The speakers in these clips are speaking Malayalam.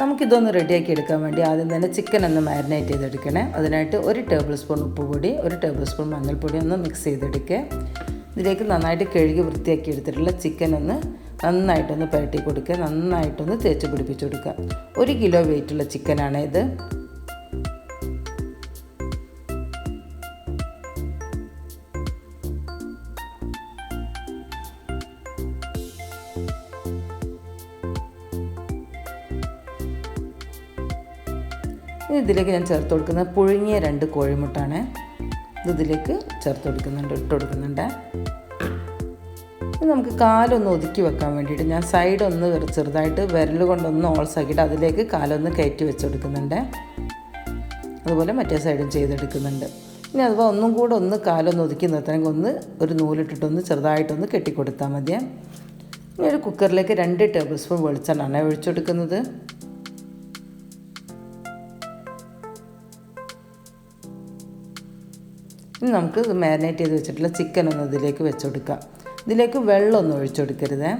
നമുക്കിതൊന്ന് റെഡിയാക്കി എടുക്കാൻ വേണ്ടി ആദ്യം തന്നെ ചിക്കൻ ഒന്ന് മാരിനേറ്റ് ചെയ്തെടുക്കണേ. അതിനായിട്ട് ഒരു ടേബിൾ സ്പൂൺ ഉപ്പ് പൊടി ഒരു ടേബിൾ സ്പൂൺ മഞ്ഞൾപ്പൊടി ഒന്ന് മിക്സ് ചെയ്തെടുക്കുക ഇതിലേക്ക് നന്നായിട്ട് കഴുകി വൃത്തിയാക്കി എടുത്തിട്ടുള്ള ചിക്കൻ ഒന്ന് നന്നായിട്ടൊന്ന് പുരട്ടി കൊടുക്കുക നന്നായിട്ടൊന്ന് തേച്ച് പിടിപ്പിച്ച് കൊടുക്കുക. ഒരു കിലോ വെയിറ്റുള്ള ചിക്കനാണ് ഇത്. ഇനി ഇതിലേക്ക് ഞാൻ ചേർത്ത് കൊടുക്കുന്നത് പുഴുങ്ങിയ രണ്ട് കോഴിമുട്ടാണ്. ഇത് ഇതിലേക്ക് ചേർത്ത് കൊടുക്കുന്നുണ്ട് ഇട്ട് കൊടുക്കുന്നുണ്ട്. നമുക്ക് കാലൊന്ന് ഒതുക്കി വെക്കാൻ വേണ്ടിയിട്ട് ഞാൻ സൈഡ് ഒന്ന് ചെറുതായിട്ട് വിരൽ കൊണ്ടൊന്ന് ഓൾസാക്കിയിട്ട് അതിലേക്ക് കാലൊന്ന് കയറ്റി വെച്ച് കൊടുക്കുന്നുണ്ട്. അതുപോലെ മറ്റേ സൈഡും ചെയ്തെടുക്കുന്നുണ്ട്. ഇനി അഥവാ ഒന്നും കൂടെ ഒന്ന് കാലൊന്ന് ഒതുക്കി നിർത്തണമെങ്കിൽ ഒന്ന് ഒരു നൂലിട്ടിട്ടൊന്ന് ചെറുതായിട്ടൊന്ന് കെട്ടിക്കൊടുത്താൽ മതിയേ. ഇനി ഒരു കുക്കറിലേക്ക് രണ്ട് ടേബിൾ സ്പൂൺ വെളിച്ചെണ്ണ ഒഴിച്ചെടുക്കുന്നത് ഇനി നമുക്ക് മാരിനേറ്റ് ചെയ്ത് വെച്ചിട്ടുള്ള ചിക്കൻ ഒന്ന് ഇതിലേക്ക് വെച്ച് കൊടുക്കാം ഇതിലേക്ക് വെള്ളമൊന്നും ഒഴിച്ചെടുക്കരുത്.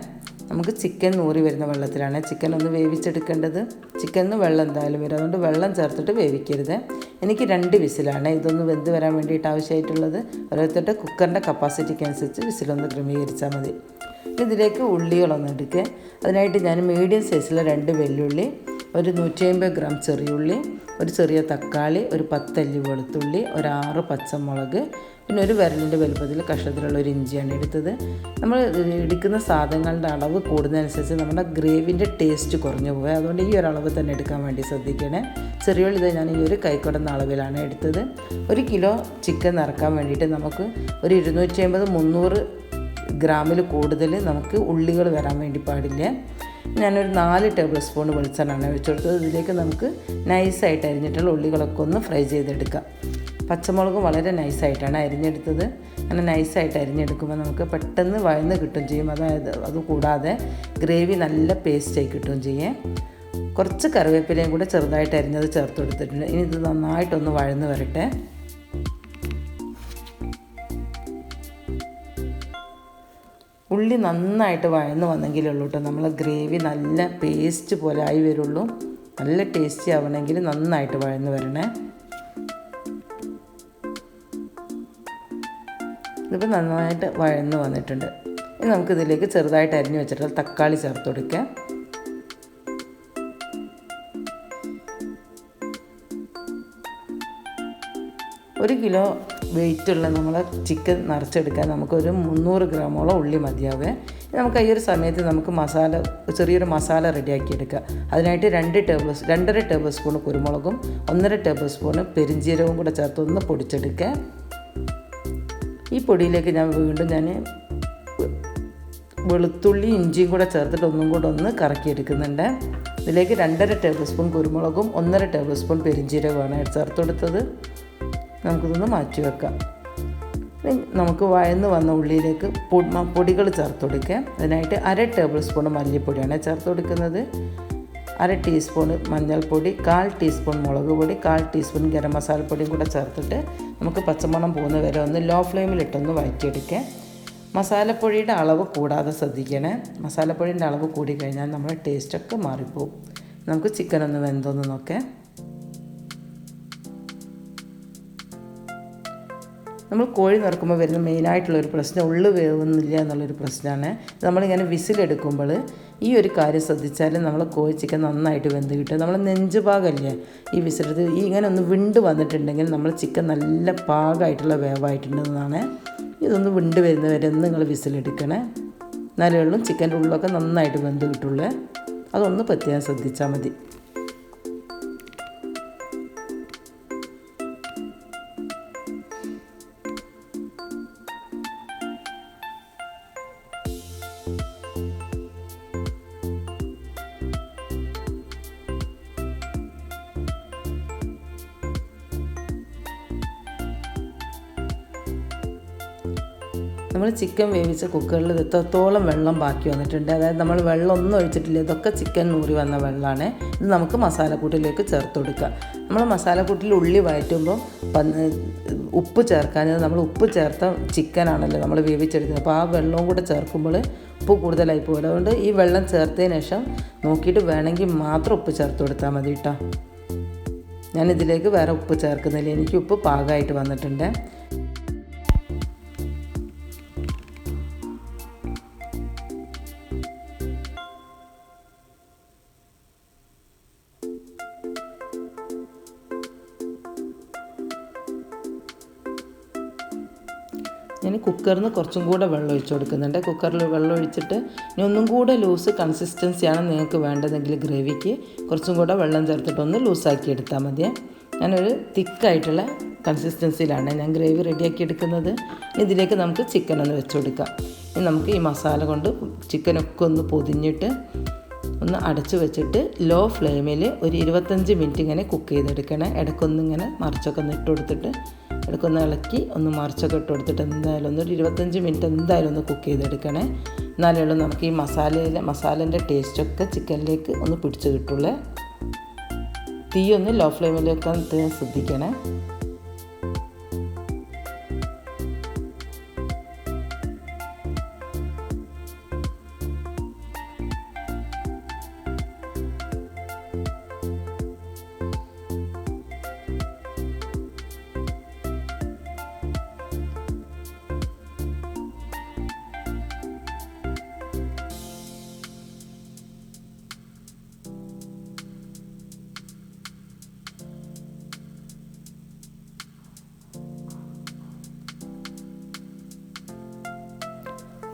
നമുക്ക് ചിക്കൻ നൂറി വരുന്ന വെള്ളത്തിലാണ് ചിക്കൻ ഒന്ന് വേവിച്ചെടുക്കേണ്ടത്. ചിക്കനിന് വെള്ളം എന്തായാലും വരും. അതുകൊണ്ട് വെള്ളം ചേർത്തിട്ട് വേവിക്കരുത്. എനിക്ക് രണ്ട് വിസിലാണ് ഇതൊന്ന് വെന്ത് വരാൻ വേണ്ടിയിട്ട് ആവശ്യമായിട്ടുള്ളത്. ഓരോരുത്തരുടെ കുക്കറിന്റെ കപ്പാസിറ്റിക്ക് അനുസരിച്ച് വിസിലൊന്ന് ക്രമീകരിച്ചാൽ മതി. ഇതിലേക്ക് ഉള്ളികളൊന്ന് എടുക്കുക അതിനായിട്ട് ഞാൻ മീഡിയം സൈസിലെ രണ്ട് വെല്ലുള്ളി ഒരു നൂറ്റി അമ്പത് ഗ്രാം ചെറിയുള്ളി ഒരു ചെറിയ തക്കാളി ഒരു പത്തല്ലി വെളുത്തുള്ളി ഒരു ആറ് പച്ചമുളക് പിന്നെ ഒരു വിരലിന്റെ വലുപ്പത്തിൽ കഷ്ണത്തിലുള്ള ഒരു ഇഞ്ചിയാണ് എടുത്തത്. നമ്മൾ എടുക്കുന്ന സാധനങ്ങളുടെ അളവ് കൂടുന്നതനുസരിച്ച് നമ്മുടെ ഗ്രേവിന്റെ ടേസ്റ്റ് കുറഞ്ഞു പോകുക അതുകൊണ്ട് ഈ ഒരു അളവ് തന്നെ എടുക്കാൻ വേണ്ടി ശ്രദ്ധിക്കണേ. ചെറിയുള്ളി ഇത് ഞാൻ ഈ ഒരു കൈക്കൊടുന്ന അളവിലാണ് എടുത്തത്. ഒരു കിലോ ചിക്കൻ നിറക്കാൻ വേണ്ടിയിട്ട് നമുക്ക് ഒരു ഇരുന്നൂറ്റി അമ്പത് മുന്നൂറ് ഗ്രാമിൽ കൂടുതൽ നമുക്ക് ഉള്ളികൾ വരാൻ വേണ്ടി പാടില്ല. ഞാനൊരു നാല് ടേബിൾ സ്പൂൺ വെളിച്ചെണ്ണ വെച്ച് കൊടുത്തത് ഇതിലേക്ക് നമുക്ക് നൈസായിട്ട് അരിഞ്ഞിട്ടുള്ള ഉള്ളികളൊക്കെ ഒന്ന് ഫ്രൈ ചെയ്തെടുക്കാം. പച്ചമുളകും വളരെ നൈസായിട്ടാണ് അരിഞ്ഞെടുത്തത്. അങ്ങനെ നൈസായിട്ട് അരിഞ്ഞെടുക്കുമ്പോൾ നമുക്ക് പെട്ടെന്ന് വഴന്ന് കിട്ടും ചെയ്യും. അതായത് അതുകൂടാതെ ഗ്രേവി നല്ല പേസ്റ്റായി കിട്ടുകയും ചെയ്യേ. കുറച്ച് കറിവേപ്പിലയും കൂടെ ചെറുതായിട്ട് അരിഞ്ഞത് ചേർത്ത് കൊടുത്തിട്ടുണ്ട്. ഇനി ഇത് നന്നായിട്ടൊന്ന് വഴന്ന് വരട്ടെ. ഉള്ളി നന്നായിട്ട് വഴന്ന് വന്നെങ്കിലുള്ളൂ കേട്ടോ നമ്മൾ ഗ്രേവി നല്ല പേസ്റ്റ് പോലെ ആയി വരുള്ളൂ. നല്ല ടേസ്റ്റി ആവണമെങ്കിൽ നന്നായിട്ട് വഴന്ന് വരണേ. ഇതിപ്പോൾ നന്നായിട്ട് വഴന്ന് വന്നിട്ടുണ്ട്. ഇനി നമുക്കിതിലേക്ക് ചെറുതായിട്ട് അരിഞ്ഞ് വെച്ചിട്ട് തക്കാളി ചേർത്ത് കൊടുക്കാം. ഒരു കിലോ വെയിറ്റുള്ള നമ്മൾ ചിക്കൻ നിറച്ചെടുക്കാൻ നമുക്കൊരു മുന്നൂറ് ഗ്രാമോളം ഉള്ളി മതിയാവേ. നമുക്ക് ഈ ഒരു സമയത്ത് നമുക്ക് മസാല ചെറിയൊരു മസാല റെഡിയാക്കി എടുക്കുക അതിനായിട്ട് രണ്ട് ടേബിൾ രണ്ടര ടേബിൾ സ്പൂൺ കുരുമുളകും ഒന്നര ടേബിൾ സ്പൂൺ പെരിഞ്ചീരവും കൂടെ ചേർത്ത് ഒന്ന് പൊടിച്ചെടുക്കുക. ഈ പൊടിയിലേക്ക് ഞാൻ വീണ്ടും ഞാൻ വെളുത്തുള്ളി ഇഞ്ചിയും കൂടെ ചേർത്തിട്ട് ഒന്നും കൂടെ ഒന്ന് കറക്കിയെടുക്കുന്നുണ്ട്. ഇതിലേക്ക് രണ്ടര ടേബിൾ സ്പൂൺ കുരുമുളകും ഒന്നര ടേബിൾ സ്പൂൺ പെരിഞ്ചീരകമാണ് ചേർത്ത് കൊടുത്തത് നമുക്കിതൊന്ന് മാറ്റി വെക്കാം. നമുക്ക് വഴന്ന് വന്ന ഉള്ളിയിലേക്ക് പൊടികൾ ചേർത്ത് കൊടുക്കുക അതിനായിട്ട് അര ടേബിൾ സ്പൂൺ മല്ലിപ്പൊടിയാണ് ചേർത്ത് കൊടുക്കുന്നത്. അര ടീസ്പൂൺ മഞ്ഞൾപ്പൊടി കാൽ ടീസ്പൂൺ മുളക് പൊടി കാൽ ടീസ്പൂൺ ഗരം മസാലപ്പൊടിയും കൂടെ ചേർത്തിട്ട് നമുക്ക് പച്ചമണം പോകുന്ന വരെ ഒന്ന് ലോ ഫ്ലെയിമിലിട്ടൊന്ന് വഴറ്റിയെടുക്കുക മസാലപ്പൊടിയുടെ അളവ് കൂടാതെ ശ്രദ്ധിക്കണേ. മസാലപ്പൊടിയുടെ അളവ് കൂടി കഴിഞ്ഞാൽ നമ്മുടെ ടേസ്റ്റൊക്കെ മാറിപ്പോവും. നമുക്ക് ചിക്കൻ ഒന്ന് വെന്തോന്ന് നോക്കാം. നമ്മൾ കോഴി നിറക്കുമ്പോൾ വരുന്ന മെയിനായിട്ടുള്ളൊരു പ്രശ്നം ഉള്ളു വേവുന്നില്ല എന്നുള്ളൊരു പ്രശ്നമാണ്. നമ്മളിങ്ങനെ വിസിലെടുക്കുമ്പോൾ ഈ ഒരു കാര്യം ശ്രദ്ധിച്ചാൽ നമ്മൾ കോഴി ചിക്കൻ നന്നായിട്ട് വെന്ത് കിട്ടും. നമ്മൾ നെഞ്ച് ഭാഗമല്ലേ ഈ വിസിലെടുത്ത് ഈ ഇങ്ങനെ ഒന്ന് വിണ്ട് വന്നിട്ടുണ്ടെങ്കിൽ നമ്മൾ ചിക്കൻ നല്ല പാകമായിട്ടുള്ള വേവായിട്ടുണ്ടെന്നാണ്. ഇതൊന്ന് വിണ്ട് വരുന്ന വരെ ഒന്ന് നിങ്ങൾ വിസിലെടുക്കണേ. എന്നാലേ ഉള്ളൂ ചിക്കന്റെ ഉള്ളൊക്കെ നന്നായിട്ട് വെന്ത് കിട്ടുള്ളൂ. അതൊന്ന് പ്രത്യേകം ശ്രദ്ധിച്ചാൽ മതി. നമ്മൾ ചിക്കൻ വേവിച്ച കുക്കറിൽ എത്രത്തോളം വെള്ളം ബാക്കി വന്നിട്ടുണ്ട്? അതായത് നമ്മൾ വെള്ളം ഒന്നും ഒഴിച്ചിട്ടില്ല. ഇതൊക്കെ ചിക്കൻ നൂറി വന്ന വെള്ളമാണ് ഇത് നമുക്ക് മസാലക്കൂട്ടിലേക്ക് ചേർത്ത് കൊടുക്കുക നമ്മൾ മസാലക്കൂട്ടിൽ ഉള്ളി വഴറ്റുമ്പോൾ ഉപ്പ് ചേർക്കാൻ നമ്മൾ ഉപ്പ് ചേർത്ത ചിക്കനാണല്ലോ നമ്മൾ വേവിച്ചെടുക്കുന്നത്. അപ്പോൾ ആ വെള്ളവും കൂടെ ചേർക്കുമ്പോൾ ഉപ്പ് കൂടുതലായി പോകും അതുകൊണ്ട് ഈ വെള്ളം ചേർത്തതിന് ശേഷം നോക്കിയിട്ട് വേണമെങ്കിൽ മാത്രം ഉപ്പ് ചേർത്ത് കൊടുത്താൽ മതി കേട്ടോ ഞാനിതിലേക്ക് വേറെ ഉപ്പ് ചേർക്കുന്നില്ല. എനിക്ക് ഉപ്പ് പാകമായിട്ട് വന്നിട്ടുണ്ട്. ഞാൻ കുക്കറിൽ നിന്ന് കുറച്ചും കൂടെ വെള്ളം ഒഴിച്ച് കൊടുക്കുന്നുണ്ട്. കുക്കറിൽ വെള്ളം ഒഴിച്ചിട്ട് ഇനി ഒന്നും കൂടെ ലൂസ് കൺസിസ്റ്റൻസിയാണ് നിങ്ങൾക്ക് വേണ്ടതെങ്കിൽ ഗ്രേവിക്ക് കുറച്ചും കൂടെ വെള്ളം ചേർത്തിട്ട് ഒന്ന് ലൂസാക്കി എടുത്താൽ മതിയേ. ഞാനൊരു തിക്കായിട്ടുള്ള കൺസിസ്റ്റൻസിയിലാണ് ഞാൻ ഗ്രേവി റെഡിയാക്കി എടുക്കുന്നത്. ഇനി ഇതിലേക്ക് നമുക്ക് ചിക്കൻ ഒന്ന് വെച്ച് കൊടുക്കാം. ഇനി നമുക്ക് ഈ മസാല കൊണ്ട് ചിക്കനൊക്കെ ഒന്ന് പൊതിഞ്ഞിട്ട് ഒന്ന് അടച്ചു വെച്ചിട്ട് ലോ ഫ്ലെയിമിൽ ഒരു ഇരുപത്തഞ്ച് മിനിറ്റ് ഇങ്ങനെ കുക്ക് ചെയ്തെടുക്കണേ. ഇടയ്ക്കൊന്നിങ്ങനെ മറിച്ചൊക്കെ ഒന്ന് ഇട്ട് കൊടുത്തിട്ട് ഇടയ്ക്കൊന്ന് ഇളക്കി ഒന്ന് മറിച്ചൊക്കെ ഇട്ട് കൊടുത്തിട്ട് എന്തായാലും ഒന്ന് ഒരു ഇരുപത്തഞ്ച് മിനിറ്റ് എന്തായാലും ഒന്ന് കുക്ക് ചെയ്തെടുക്കണേ. എന്നാലേ ഉള്ളൂ നമുക്ക് ഈ മസാലയിലെ മസാലേന്റെ ടേസ്റ്റൊക്കെ ചിക്കനിലേക്ക് ഒന്ന് പിടിച്ച് കിട്ടുള്ളൂ. തീയൊന്ന് ലോ ഫ്ലെയിമിലേക്ക് ശ്രദ്ധിക്കണേ.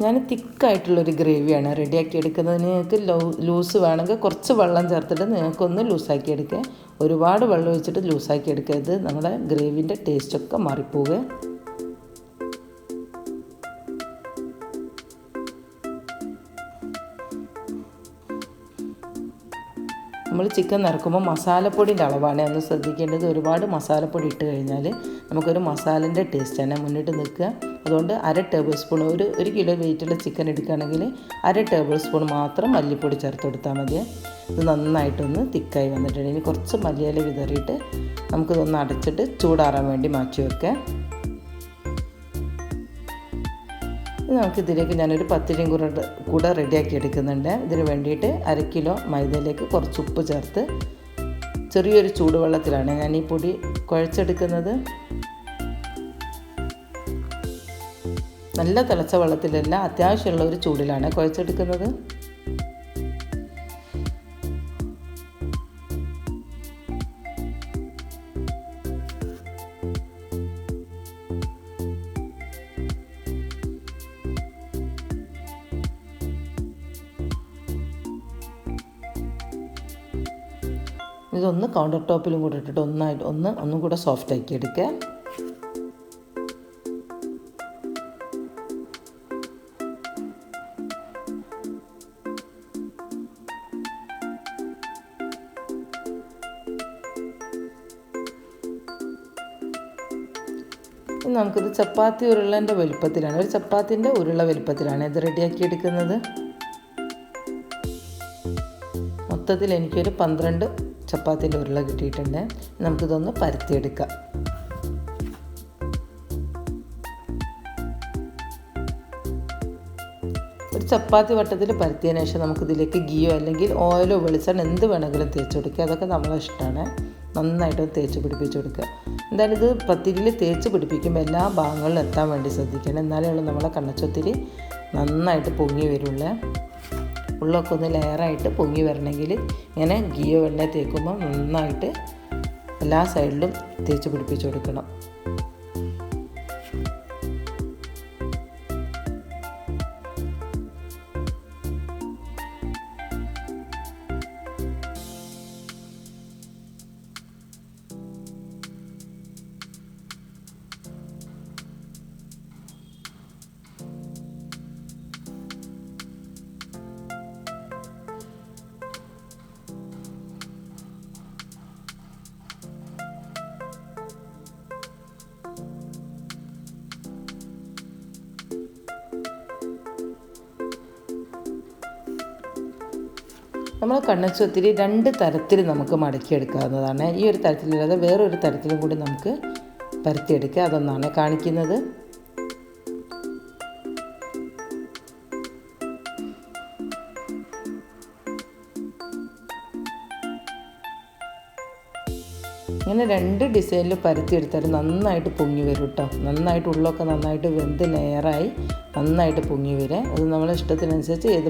ഞാൻ തിക്കായിട്ടുള്ളൊരു ഗ്രേവിയാണ്. റെഡിയാക്കി എടുക്കുന്നത് നിങ്ങൾക്ക് ലൂസ് വേണമെങ്കിൽ കുറച്ച് വെള്ളം ചേർത്തിട്ട് നിങ്ങൾക്കൊന്ന് ലൂസാക്കി എടുക്കുക. ഒരുപാട് വെള്ളം ഒഴിച്ചിട്ട് ലൂസാക്കി എടുക്കരുത്. നമ്മുടെ ഗ്രേവിന്റെ ടേസ്റ്റൊക്കെ മാറിപ്പോവുക. ചിക്കൻ നിറക്കുമ്പോൾ മസാലപ്പൊടിന്റെ അളവാണ്. ഒന്ന് ശ്രദ്ധിക്കേണ്ടത് ഒരുപാട് മസാലപ്പൊടി ഇട്ട് കഴിഞ്ഞാൽ നമുക്കൊരു മസാലന്റെ ടേസ്റ്റ് തന്നെ മുന്നിട്ട് നിൽക്കുക. അതുകൊണ്ട് അര ടേബിൾ സ്പൂൺ ഒരു ഒരു കിലോ വെയിറ്റുള്ള ചിക്കൻ എടുക്കുകയാണെങ്കിൽ അര ടേബിൾ സ്പൂൺ മാത്രം മല്ലിപ്പൊടി ചേർത്ത് കൊടുത്താൽ മതി. ഇത് നന്നായിട്ടൊന്ന് തിക്കായി വന്നിട്ടുണ്ട്. ഇനി കുറച്ച് മല്ലിയില വിതറിയിട്ട് നമുക്കിതൊന്ന് അടച്ചിട്ട് ചൂടാറാൻ വേണ്ടി മാറ്റി വെക്കാം നമുക്കിതിലേക്ക് ഞാനൊരു പത്തിരിയും കൂടെ കൂടെ റെഡിയാക്കി എടുക്കുന്നുണ്ട്. ഇതിന് വേണ്ടിയിട്ട് അര കിലോ മൈദയിലേക്ക് കുറച്ച് ഉപ്പ് ചേർത്ത് ചെറിയൊരു ചൂടുവെള്ളത്തിലാണ് ഞാൻ ഈ പൊടി കുഴച്ചെടുക്കുന്നത്. നല്ല തിളച്ച വെള്ളത്തിലല്ല അത്യാവശ്യമുള്ള ഒരു ചൂടിലാണ് കുഴച്ചെടുക്കുന്നത്. ഇതൊന്ന് കൗണ്ടർ ടോപ്പിലും കൂടെ ഇട്ടിട്ട് ഒന്നായിട്ട് ഒന്ന് ഒന്നും കൂടെ സോഫ്റ്റ് ആക്കി എടുക്കുക. നമുക്കിത് ചപ്പാത്തി ഉരുളന്റെ വലുപ്പത്തിലാണ്. ഒരു ചപ്പാത്തിന്റെ ഉരുള വലുപ്പത്തിലാണ് ഇത് റെഡിയാക്കി എടുക്കുന്നത്. മൊത്തത്തിൽ എനിക്കൊരു പന്ത്രണ്ട് ചപ്പാത്തിന്റെ ഉരുള കിട്ടിയിട്ടുണ്ട്. നമുക്കിതൊന്ന് പരത്തിയെടുക്കാം. ഒരു ചപ്പാത്തി വട്ടത്തിൽ പരത്തിയതിന് ശേഷം നമുക്കിതിലേക്ക് ഗിയോ അല്ലെങ്കിൽ ഓയിലോ വെളിച്ചെണ്ണ എന്ത് വേണമെങ്കിലും തേച്ച് കൊടുക്കുക. അതൊക്കെ നമ്മളെ ഇഷ്ടമാണ്. നന്നായിട്ട് തേച്ച് പിടിപ്പിച്ച് കൊടുക്കുക. എന്തായാലും ഇത് പത്തിരിയിൽ തേച്ച് പിടിപ്പിക്കുമ്പോൾ എല്ലാ ഭാഗങ്ങളിലും എത്താൻ വേണ്ടി ശ്രദ്ധിക്കണം. എന്നാലേ ഉള്ളൂ നമ്മളെ കണ്ണച്ചൊത്തിരി നന്നായിട്ട് പൊങ്ങി വരുള്ളൂ. ഉള്ളൊക്കെ ഒന്ന് ലെയറായിട്ട് പൊങ്ങി വരണമെങ്കിൽ ഇങ്ങനെ ഗീയോ എണ്ണ തേക്കുമ്പോൾ നന്നായിട്ട് എല്ലാ സൈഡിലും തേച്ച് പിടിപ്പിച്ച് കൊടുക്കണം. നമ്മൾ കണ്ണച്ചുത്തിരി രണ്ട് തരത്തിൽ നമുക്ക് മടക്കിയെടുക്കാവുന്നതാണ്. ഈ ഒരു തരത്തിലല്ലാതെ വേറൊരു തരത്തിലും കൂടി നമുക്ക് പരത്തിയെടുക്കുക അതൊന്നാണ് കാണിക്കുന്നത്. ഇങ്ങനെ രണ്ട് ഡിസൈനിൽ പരത്തിയെടുത്താൽ നന്നായിട്ട് പൊങ്ങി വരും കേട്ടോ നന്നായിട്ട് ഉള്ളൊക്കെ നന്നായിട്ട് വെന്ത് ലെയറായി നന്നായിട്ട് പൊങ്ങി വരാം. അത് നമ്മളെ ഇഷ്ടത്തിനനുസരിച്ച് ഏത്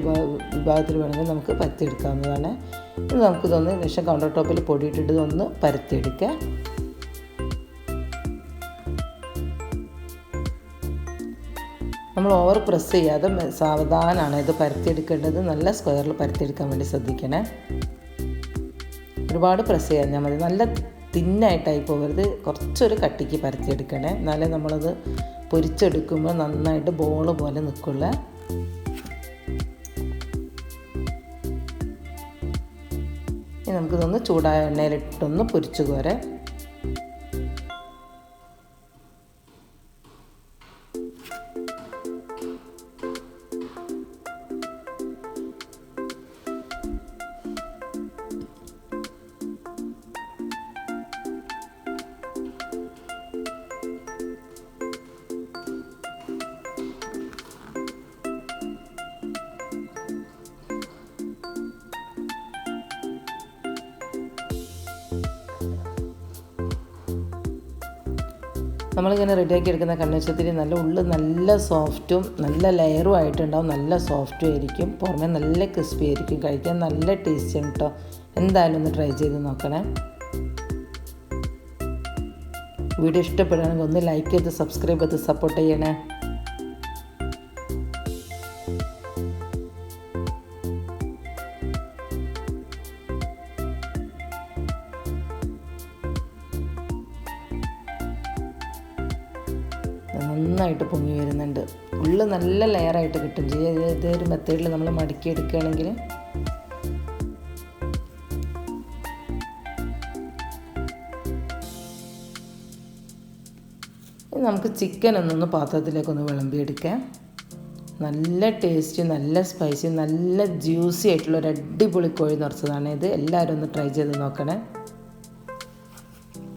വിഭാഗത്തിൽ വേണമെങ്കിലും നമുക്ക് പരത്തിയെടുക്കാവുന്നതാണ് ഇത് നമുക്ക് നമുക്കിതൊന്ന് ശേഷം കൗണ്ടർ ടോപ്പിൽ പൊടിയിട്ടിട്ട് ഒന്ന് പരത്തിയെടുക്കാം നമ്മൾ ഓവർ പ്രസ് ചെയ്യാതെ സാവധാനമാണ് ഇത് പരത്തിയെടുക്കേണ്ടത് നല്ല സ്ക്വയറിൽ പരത്തിയെടുക്കാൻ വേണ്ടി ശ്രദ്ധിക്കണേ. ഒരുപാട് പ്രസ് ചെയ്യാൻ മതി. നല്ല തിന്നായിട്ടായി പോകരുത്. കുറച്ചൊരു കട്ടിക്ക് പരത്തിയെടുക്കണേ. എന്നാലേ നമ്മളത് പൊരിച്ചെടുക്കുമ്പോൾ നന്നായിട്ട് ബോൾ പോലെ നിൽക്കുള്ള. നമുക്കിതൊന്ന് ചൂടായ എണ്ണയിലിട്ടൊന്ന് പൊരിച്ചു കോരെ. നമ്മളിങ്ങനെ റെഡിയാക്കി എടുക്കുന്ന കണ്ണുവച്ചത്തിരി നല്ല ഉള്ളിൽ നല്ല സോഫ്റ്റും നല്ല ലെയറും ആയിട്ടുണ്ടാവും. നല്ല സോഫ്റ്റും ആയിരിക്കും. പുറമെ നല്ല ക്രിസ്പി ആയിരിക്കും. കഴിക്കാൻ നല്ല ടേസ്റ്റ് ആണ് കേട്ടോ എന്തായാലും ഒന്ന് ട്രൈ ചെയ്ത് നോക്കണേ. വീഡിയോ ഇഷ്ടപ്പെടുകയാണെങ്കിൽ ഒന്ന് ലൈക്ക് ചെയ്ത് സബ്സ്ക്രൈബ് ചെയ്ത് സപ്പോർട്ട് ചെയ്യണേ. നല്ല ലെയറായിട്ട് കിട്ടും. ഒരു മെത്തേഡിൽ നമ്മൾ മടക്കി എടുക്കുകയാണെങ്കിൽ നമുക്ക് ചിക്കൻ ഒന്നൊന്ന് പാത്രത്തിലേക്കൊന്ന് വിളമ്പിയെടുക്കാം. നല്ല ടേസ്റ്റ് നല്ല സ്പൈസി നല്ല ജ്യൂസി ആയിട്ടുള്ള ഒരു അടിപൊളി കോഴി നിറച്ചതാണ് ഇത്. എല്ലാവരും ഒന്ന് ട്രൈ ചെയ്ത് നോക്കണേ.